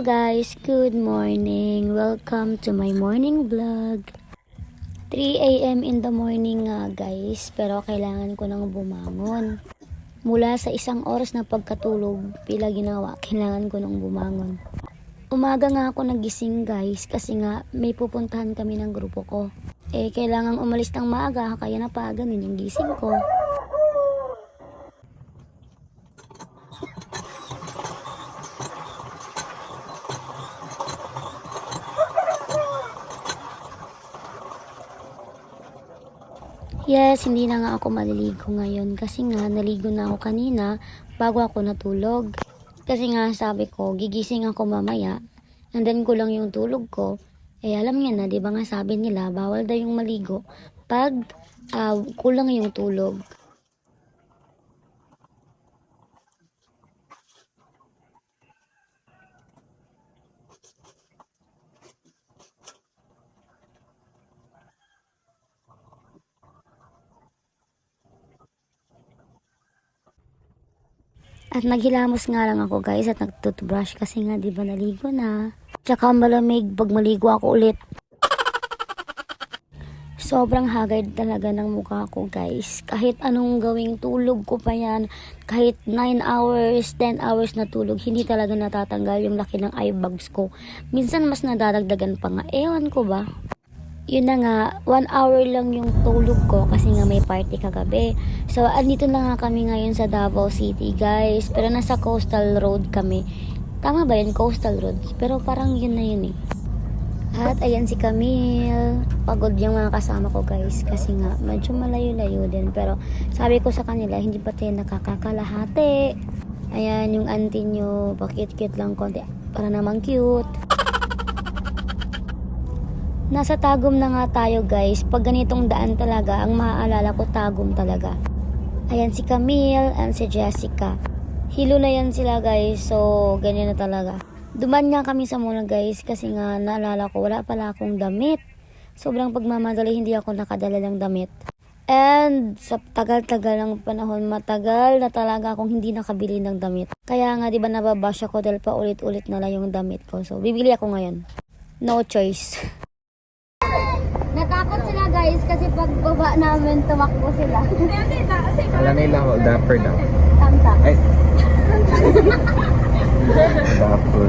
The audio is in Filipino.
Guys, good morning. Welcome to my morning vlog. 3 a.m. in the morning nga guys, pero kailangan ko nang bumangon. Mula sa isang oras na pagkatulog, pila ginawa, kailangan ko nang bumangon. Umaga nga ako nagising guys, kasi nga may pupuntahan kami ng grupo ko. Eh, kailangan umalis ng maaga, kaya napaganin yung gising ko. Yes, hindi na nga ako maliligo ngayon kasi nga naligo na ako kanina bago ako natulog. Kasi nga sabi ko, gigising ako mamaya and then kulang yung tulog ko. Eh alam niya na, di ba nga sabi nila, bawal daw yung maligo pag ah, kulang yung tulog. At naghilamos nga lang ako guys at nagtutbrush kasi nga di ba naligo na. Tsaka malamig pag maligo ako ulit. Sobrang haggard talaga ng mukha ko guys. Kahit anong gawing tulog ko pa yan, kahit 9 hours, 10 hours na tulog, hindi talaga natatanggal yung laki ng eye bags ko. Minsan mas nadadagdagan pa nga. Ewan ko ba? Yun na nga, one hour lang yung tulog ko kasi nga may party kagabi. So, andito na nga kami ngayon sa Davao City, guys. Pero nasa coastal road kami. Tama ba yun? Coastal road. Pero parang yun na yun eh. At ayan si Camille. Pagod yung mga kasama ko guys. Kasi nga, medyo malayo-layo din. Pero sabi ko sa kanila, hindi pa tayo nakakakalahati. Ayan, yung auntie nyo, pakit-cute lang konti. Para naman cute. Nasa Tagum na nga tayo guys. Pag ganitong daan talaga, ang maaalala ko Tagum talaga. Ayan si Camille and si Jessica. Hilo na yan sila guys. So, ganyan na talaga. Duman nga kami sa muna guys kasi nga naalala ko wala pala akong damit. Sobrang pagmamadali hindi ako nakadala ng damit. And sa tagal-tagal ng panahon, matagal na talaga akong hindi nakabili ng damit. Kaya nga, di ba nababash ako dahil pa ulit-ulit na lang yung damit ko. So, bibili ako ngayon. No choice. Guys kasi pagbaba namin tumakbo sila. Alam nila ako, dapper daw. Tanta. Ay! Dapper.